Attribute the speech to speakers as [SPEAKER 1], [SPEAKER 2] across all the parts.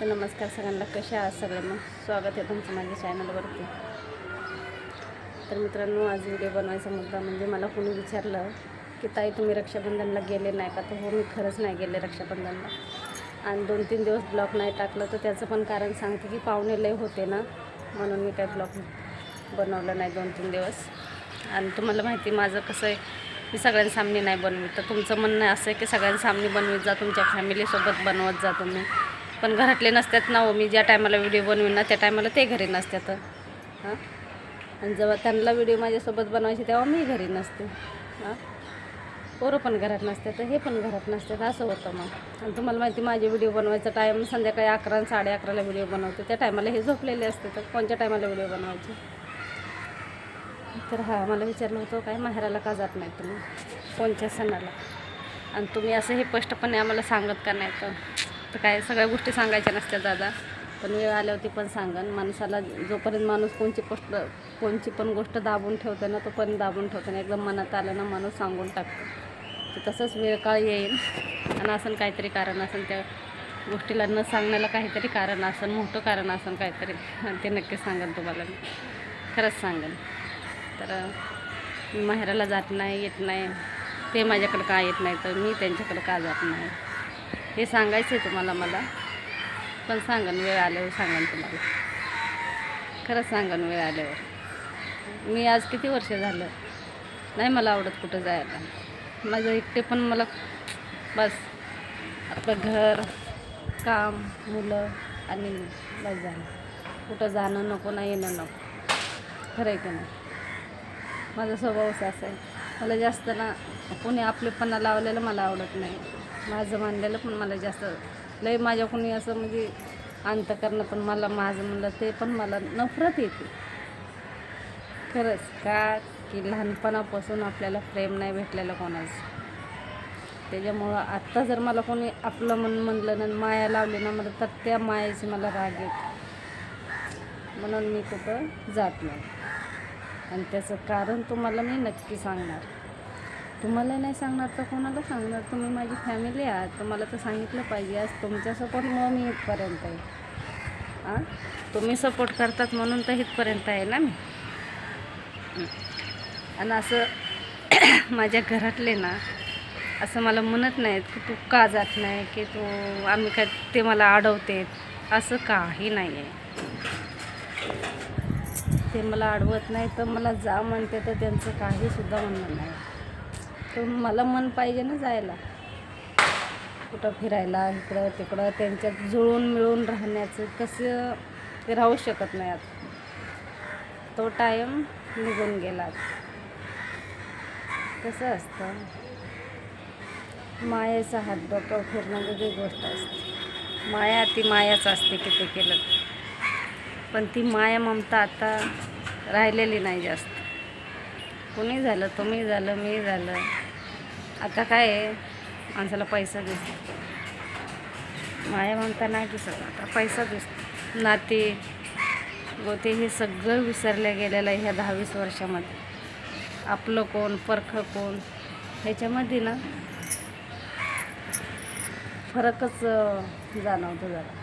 [SPEAKER 1] तर नमस्कार सगळ्यांना कशा आहात सगळ्यांना स्वागत आहे तुमचं माझ्या चॅनलवरती तर मित्रांनो आज व्हिडिओ बनवायचा मुद्दा म्हणजे मला कोणी विचारलं की ताई तुम्ही रक्षाबंधनला गेले नाही का? तर हो मी खरंच नाही गेले रक्षाबंधनला. आणि दोन तीन दिवस ब्लॉग नाही टाकलं तर त्याचं पण कारण सांगते की पाहुणे लय होते ना म्हणून मी काय ब्लॉग बनवलं नाही दोन तीन दिवस. आणि तुम्हाला माहिती माझं कसं आहे मी सगळ्यांसामने नाही बनवीत. तर तुमचं म्हणणं असं आहे की सगळ्यांसामने बनवीत जा तुमच्या फॅमिलीसोबत बनवत जा तुम्ही. पण घरातले नसतात ना हो मी ज्या टायमाला व्हिडिओ बनवीन ना त्या टायमाला ते घरी नसतात. हां? आणि जेव्हा त्यांना व्हिडिओ माझ्यासोबत बनवायचे तेव्हा मी घरी नसते. हां? पोरं पण घरात नसते तर हे पण घरात नसतात असं होतं मग. आणि तुम्हाला माहिती माझे व्हिडिओ बनवायचा टाईम संध्याकाळी अकरा साडे अकराला व्हिडिओ बनवते. त्या टायमाला हे झोपलेले असते तर कोणत्या टायमाला व्हिडिओ बनवायचे? तर हा मला विचारलं होतं काय माहेराला का जात नाही तुम्ही? कोणत्या सणाला? आणि तुम्ही असं हे स्पष्टपणे आम्हाला सांगत का नाही तर? तर काय सगळ्या गोष्टी सांगायच्या नसत्या दादा. पण वेळ आल्यावरती पण सांगन. माणसाला जोपर्यंत माणूस कोणची गोष्ट कोणची पण गोष्ट दाबून ठेवतो ना तो पण दाबून ठेवतो ना एकदम मनात आलं ना माणूस सांगून टाकतो. तर तसंच वेळ काळ येईल. आणि असं काहीतरी कारण असेल त्या गोष्टीला न सांगण्याला काहीतरी कारण असेल मोठं कारण असेल काहीतरी. आणि ते नक्की सांगेल तुम्हाला मी. खरंच सांगेन. तर मी माहेराला जात नाही येत नाही. ते माझ्याकडं का येत नाही? तर मी त्यांच्याकडं का जात नाही? हे सांगायचं आहे तुम्हाला मला. पण सांगन वेळ आल्यावर सांगन तुम्हाला. खरंच सांगन वेळ आल्यावर. मी आज किती वर्ष झालं? नाही मला आवडत कुठं जायला. माझं एकटे पण मला बस. आपलं घर काम मुलं आणि बस झालं. कुठं जाणं नको ना येणं नको. खरं आहे की नाही? माझा स्वभावच असा आहे मला जास्त ना कोणी आपलेपणा लावलेलं मला आवडत नाही. माझं मानलेलं पण मला जास्त लय माझ्या कोणी असं म्हणजे अंत करणं पण मला माझं म्हणलं ते पण मला नफरत येते. खरंच का की लहानपणापासून आपल्याला प्रेम नाही भेटलेलं कोणाचं. त्याच्यामुळं आत्ता जर मला कोणी आपलं मन म्हणलं ना माया लावली ना मला तर त्या मायाची मला राग येते. म्हणून मी कुठं जात नाही. आणि त्याचं कारण तुम्हाला मी नक्की सांगणार. तुम्हाला नाही सांगणार तर कोणाला सांगणार? तुम्ही माझी फॅमिली आहात तुम्हाला तर सांगितलं पाहिजे. आज तुमच्या सपोर्टमुळं मी इथपर्यंत आहे. हां तुम्ही सपोर्ट करतात म्हणून तर इथपर्यंत आहे ना मी? आणि असं माझ्या घरातले ना असं मला म्हणत नाहीत की तू का जात नाही की तू आम्ही काय ते मला अडवते असं काही नाही आहे ते मला अडवत नाही तर मला जा म्हणते तर त्यांचं काहीसुद्धा म्हणणं नाही. तर मला मन पाहिजे ना जायला. कुठं फिरायला इकडं तिकडं त्यांच्यात जुळून मिळून राहण्याचं कसं ते राहू शकत नाही आता. तो टाईम निघून गेला. कसं असतं? मायेचा हात डोक्यावर फिरणं वेगळी गोष्ट असते. माया ती मायाच असते किती केलं. पण ती माया ममता आता राहिलेली नाही जास्त. कोणी झालं तुम्ही झालं मी झालं. आता काय आहे? माणसाला पैसा दिसतो. माया म्हणता नाही दिसत आता पैसा दिसतो. नाते गोते हे सगळं विसरल्या गेलेलं आहे ह्या दहावीस वर्षामध्ये. आपलं कोण परख कोण ह्याच्यामध्ये ना फरकच जाणवतो जरा.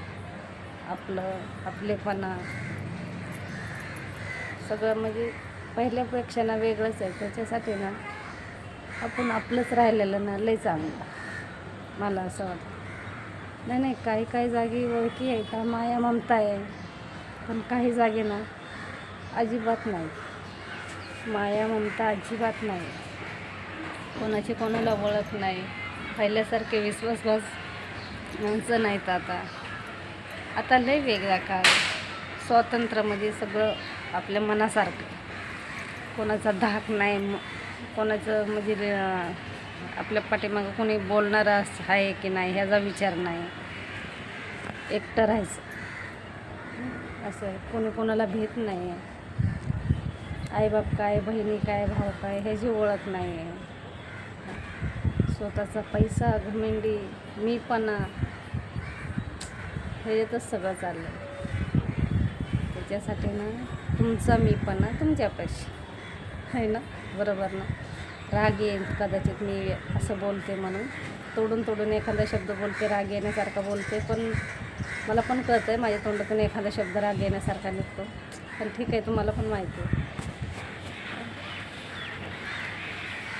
[SPEAKER 1] आपलं आपलेपणा. सगळं म्हणजे पहिल्यापेक्षा ना वेगळंच आहे. त्याच्यासाठी ना आपण आपलंच राहिलेलं ना लय चांगलं मला असं वाटतं. नाही नाही काही काही जागी ओळखी आहे का माया ममता आहे. पण काही जागी ना अजिबात नाही. माया ममता अजिबात नाही. कोणाची कोणाला ओळख नाही. पहिल्यासारखे विश्वासभास माणसं नाहीत आता. आता लय वेगळा काळ. स्वातंत्र्यामध्ये सगळं आपल्या मनासारखं. कोणाचा धाक नाही कोणाचं म्हणजे आपल्या पाठीमागं कोणी बोलणारा असं आहे की नाही ह्याचा विचार नाही. एकटं राहायचं. असं आहे. कोणी कोणाला भेट नाही. आहे आईबाप काय बहिणी काय भाऊ काय ह्याची ओळख नाही आहे. स्वतःचा पैसा घमेंडी मीपणा ह्याच्यातच सगळं चाललं आहे त्याच्यासाठी ना तुमचा मीपणा तुमच्यापाशी. आहे ना? बरोबर ना? राग येईल कदाचित मी असं बोलते म्हणून. तोडून तोडून एखादा शब्द बोलते राग येण्यासारखा बोलते पण मला पण कळतं आहे माझ्या तोंडातून एखादा शब्द राग येण्यासारखा निघतो. पण ठीक आहे तुम्हाला पण माहिती आहे.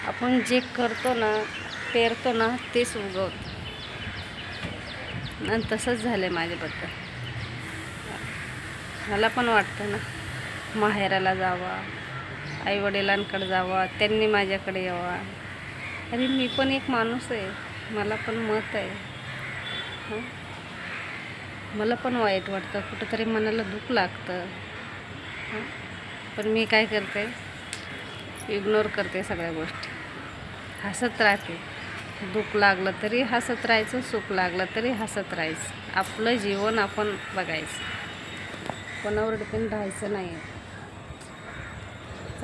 [SPEAKER 1] आपण जे करतो ना पेरतो ना तेच उगवतो. आणि तसंच झालं आहे माझ्याबद्दल. मला पण वाटतं ना माहेराला जावा. आईवडिलांकडे जावा त्यांनी माझ्याकडे यावा. अरे मी पण एक माणूस आहे. मला पण मत आहे. मला पण वाईट वाटतं. कुठंतरी मनाला दुःख लागतं. पण मी काय करते? इग्नोर करते सगळ्या गोष्टी. हसत राहते. दुःख लागलं तरी हसत राहायचं सुख लागलं तरी हसत राहायचं. आपलं जीवन आपण बघायचं. कोणावर डिपेंड राहायचं नाही आहे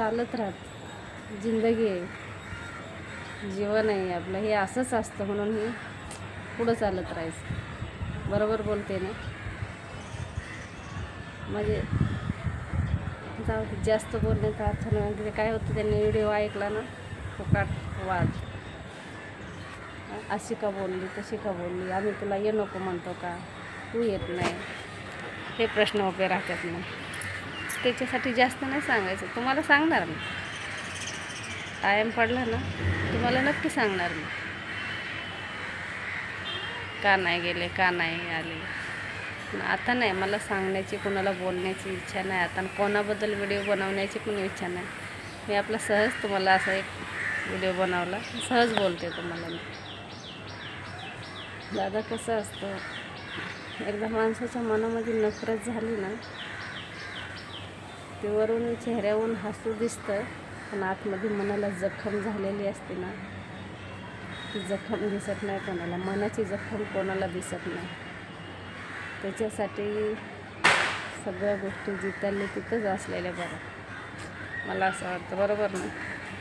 [SPEAKER 1] चालत राहत. जिंदगी आहे. जीवन आहे आपलं. हे असंच असतं म्हणून हे पुढं चालत राहायचं. बरोबर बोलते ना? म्हणजे जाऊ जास्त बोलण्याचा अर्थ नाही तिथे म्हणजे काय होतं त्यांनी व्हिडिओ ऐकला ना? फुकाट वाद. अशी का बोलली तशी का बोलली? आम्ही तुला ये नको म्हणतो का? तू येत नाही. हे प्रश्न उभे राहतात मग. त्याच्यासाठी जास्त नाही सांगायचं. तुम्हाला सांगणार मी. टायम पडला ना तुम्हाला नक्की सांगणार मी. का नाही गेले का नाही आले. आता नाही मला सांगण्याची कोणाला बोलण्याची इच्छा नाही. आता आणि कोणाबद्दल व्हिडिओ बनवण्याची कोणी इच्छा नाही. मी आपला सहज तुम्हाला असा एक व्हिडिओ बनवला. सहज बोलते तुम्हाला मी. दादा कसं असतं? एकदा माणसाच्या मनामध्ये नफरत झाली ना ते वरून चेहऱ्यावरून हसू दिसतं पण आतमध्ये मनाला जखम झालेली असते ना. ती जखम दिसत नाही कोणाला मनाची जखम कोणाला दिसत नाही. त्याच्यासाठी सगळ्या गोष्टी जिथल्या तिथंच असलेल्या बरं. मला असं वाटतं बरोबर ना?